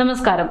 നമസ്കാരം.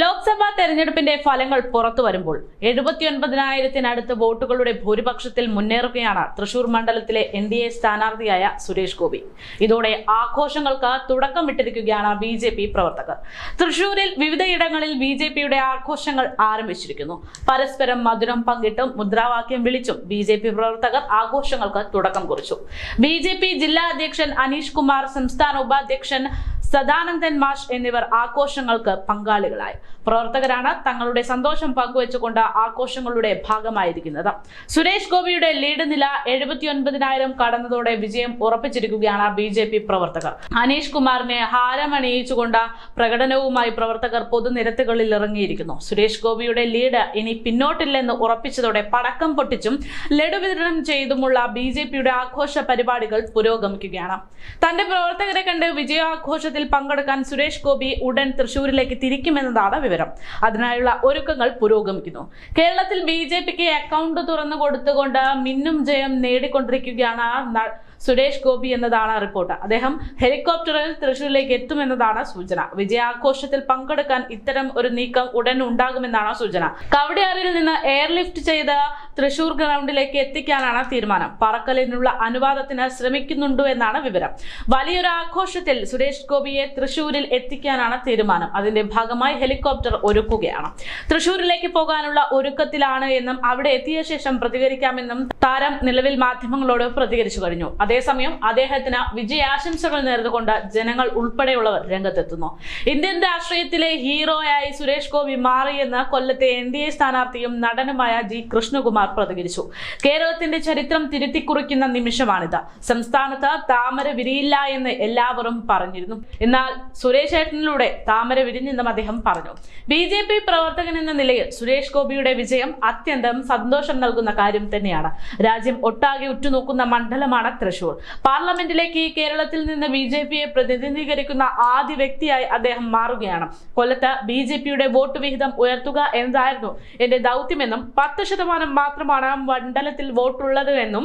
ലോക്സഭാ തെരഞ്ഞെടുപ്പിന്റെ ഫലങ്ങൾ പുറത്തു വരുമ്പോൾ എഴുപത്തിയൊൻപതിനായിരത്തിനടുത്ത് വോട്ടുകളുടെ ഭൂരിപക്ഷത്തിൽ മുന്നേറുകയാണ് തൃശൂർ മണ്ഡലത്തിലെ എൻ ഡി എ സ്ഥാനാർത്ഥിയായ സുരേഷ് ഗോപി. ഇതോടെ ആഘോഷങ്ങൾക്ക് തുടക്കമിട്ടിരിക്കുകയാണ് ബി ജെ പി പ്രവർത്തകർ. തൃശൂരിൽ വിവിധയിടങ്ങളിൽ ബി ജെ പിയുടെ ആഘോഷങ്ങൾ ആരംഭിച്ചിരിക്കുന്നു. പരസ്പരം മധുരം പങ്കിട്ടും മുദ്രാവാക്യം വിളിച്ചും ബി ജെ പി പ്രവർത്തകർ ആഘോഷങ്ങൾക്ക് തുടക്കം കുറിച്ചു. ബി ജെ പി ജില്ലാ അധ്യക്ഷൻ അനീഷ് കുമാർ സംസ്ഥാന ഉപാധ്യക്ഷൻ സദാനന്ദൻ മാഷ് എന്നിവർ ആഘോഷങ്ങൾക്ക് പങ്കാളികളായി. പ്രവർത്തകരാണ് തങ്ങളുടെ സന്തോഷം പങ്കുവെച്ചുകൊണ്ട് ആഘോഷങ്ങളുടെ ഭാഗമായിരിക്കുന്നത്. സുരേഷ് ഗോപിയുടെ ലീഡ് നില എഴുപത്തിയൊൻപതിനായിരം കടന്നതോടെ വിജയം ഉറപ്പിച്ചിരിക്കുകയാണ് ബി ജെ പി പ്രവർത്തകർ. അനീഷ് കുമാറിനെ ഹാരമണിയിച്ചുകൊണ്ട് പ്രകടനവുമായി പ്രവർത്തകർ പൊതുനിരത്തുകളിൽ ഇറങ്ങിയിരിക്കുന്നു. സുരേഷ് ഗോപിയുടെ ലീഡ് ഇനി പിന്നോട്ടില്ലെന്ന് ഉറപ്പിച്ചതോടെ പടക്കം പൊട്ടിച്ചും ലഡു വിതരണം ചെയ്തുമുള്ള ബി ജെ പിയുടെ ആഘോഷ പരിപാടികൾ പുരോഗമിക്കുകയാണ്. തന്റെ പ്രവർത്തകരെ കണ്ട് വിജയാഘോഷത്തിൽ പങ്കെടുക്കാൻ സുരേഷ് ഗോപി ഉടൻ തൃശൂരിലേക്ക് തിരിക്കുമെന്നതാണ് വിവരം. അതിനായുള്ള ഒരുക്കങ്ങൾ പുരോഗമിക്കുന്നു. കേരളത്തിൽ ബി ജെ പിക്ക് അക്കൗണ്ട് തുറന്നു കൊടുത്തുകൊണ്ട് മിന്നും ജയം നേടിക്കൊണ്ടിരിക്കുകയാണ് സുരേഷ് ഗോപി എന്നതാണ് റിപ്പോർട്ട്. അദ്ദേഹം ഹെലികോപ്റ്ററിൽ തൃശൂരിലേക്ക് എത്തുമെന്നതാണ് സൂചന. വിജയാഘോഷത്തിൽ പങ്കെടുക്കാൻ ഇത്തരം ഒരു നീക്കം ഉടൻ ഉണ്ടാകുമെന്നാണ് സൂചന. കവടിയാറിൽ നിന്ന് എയർലിഫ്റ്റ് ചെയ്ത് തൃശൂർ ഗ്രൗണ്ടിലേക്ക് എത്തിക്കാനാണ് തീരുമാനം. പറക്കലിനുള്ള അനുവാദത്തിന് ശ്രമിക്കുന്നുണ്ടു എന്നാണ് വിവരം. വലിയൊരു ആഘോഷത്തിൽ സുരേഷ് ഗോപിയെ തൃശൂരിൽ എത്തിക്കാനാണ് തീരുമാനം. അതിന്റെ ഭാഗമായി ഹെലികോപ്റ്റർ ഒരുക്കുകയാണ്. തൃശൂരിലേക്ക് പോകാനുള്ള ഒരുക്കത്തിലാണ് എന്നും അവിടെ എത്തിയ ശേഷം പ്രതികരിക്കാമെന്നും താരം നിലവിൽ മാധ്യമങ്ങളോട് പ്രതികരിച്ചു കഴിഞ്ഞു. അതേസമയം അദ്ദേഹത്തിന് വിജയാശംസകൾ നേർന്നുകൊണ്ട് ജനങ്ങൾ ഉൾപ്പെടെയുള്ളവർ രംഗത്തെത്തുന്നു. ഇന്ത്യൻ രാഷ്ട്രീയത്തിലെ ഹീറോയായി സുരേഷ് ഗോപി മാറിയെന്ന് കൊല്ലത്തെ എൻ ഡി എ സ്ഥാനാർത്ഥിയും നടനുമായ ജി കൃഷ്ണകുമാർ പ്രതികരിച്ചു. കേരളത്തിന്റെ ചരിത്രം തിരുത്തിക്കുറിക്കുന്ന നിമിഷമാണിത്. സംസ്ഥാനത്ത് താമര വിരിയില്ല എന്ന് എല്ലാവരും പറഞ്ഞിരുന്നു. എന്നാൽ സുരേഷ് ഏട്ടനിലൂടെ താമര വിരിഞ്ഞെന്നും അദ്ദേഹം പറഞ്ഞു. ബി ജെ പി പ്രവർത്തകൻ എന്ന നിലയിൽ സുരേഷ് ഗോപിയുടെ വിജയം അത്യന്തം സന്തോഷം നൽകുന്ന കാര്യം തന്നെയാണ്. രാജ്യം ഒട്ടാകെ ഉറ്റുനോക്കുന്ന മണ്ഡലമാണ് തൃശൂർ. പാർലമെന്റിലേക്ക് കേരളത്തിൽ നിന്ന് ബി ജെ പിയെ പ്രതിനിധീകരിക്കുന്ന ആദ്യ വ്യക്തിയായി അദ്ദേഹം മാറുകയാണ്. കൊല്ലത്ത് ബി ജെ പിയുടെ വോട്ട് വിഹിതം ഉയർത്തുക എന്നതായിരുന്നു എന്റെ ദൗത്യമെന്നും പത്ത് ശതമാനം മാത്രമാണ് മണ്ഡലത്തിൽ വോട്ടുള്ളത് എന്നും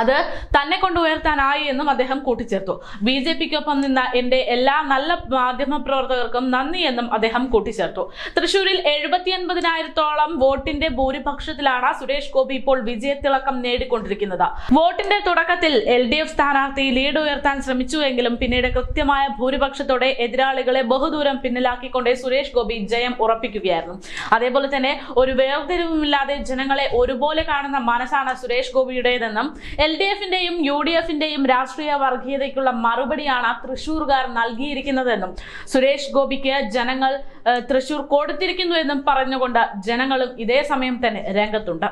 അത് തന്നെ കൊണ്ട് ഉയർത്താനായി എന്നും അദ്ദേഹം കൂട്ടിച്ചേർത്തു. ബി ജെ പിക്കൊപ്പം നിന്ന എന്റെ എല്ലാ നല്ല മാധ്യമ പ്രവർത്തകർക്കും നന്ദി എന്നും അദ്ദേഹം കൂട്ടിച്ചേർത്തു. തൃശൂരിൽ എഴുപത്തിയൊൻപതിനായിരത്തോളം വോട്ടിന്റെ ഭൂരിപക്ഷത്തിലാണ് സുരേഷ് ഗോപി ഇപ്പോൾ വിജയത്തിളക്കം നേടിക്കൊണ്ടിരിക്കുന്നത്. വോട്ടിന്റെ തുടക്കത്തിൽ എൽ ഡി എഫ് സ്ഥാനാർത്ഥി ലീഡ് ഉയർത്താൻ ശ്രമിച്ചുവെങ്കിലും പിന്നീട് കൃത്യമായ ഭൂരിപക്ഷത്തോടെ എതിരാളികളെ ബഹുദൂരം പിന്നിലാക്കിക്കൊണ്ട് സുരേഷ് ഗോപി ജയം ഉറപ്പിക്കുകയായിരുന്നു. അതേപോലെ തന്നെ ഒരു വേർതിരിവുമില്ലാതെ ജനങ്ങളെ ഒരുപോലെ കാണുന്ന മനസ്സാണ് സുരേഷ് ഗോപിയുടേതെന്നും എൽ ഡി എഫിന്റെയും യു ഡി എഫിന്റെയും രാഷ്ട്രീയ വർഗീയതയ്ക്കുള്ള മറുപടിയാണ് തൃശൂർകാർ നൽകിയിരിക്കുന്നതെന്നും സുരേഷ് ഗോപിക്ക് ജനങ്ങൾ തൃശൂർ കൊടുത്തിരിക്കുന്നു എന്നും പറഞ്ഞുകൊണ്ട് ജനങ്ങളും ഇതേ സമയം തന്നെ രംഗത്തുണ്ട്.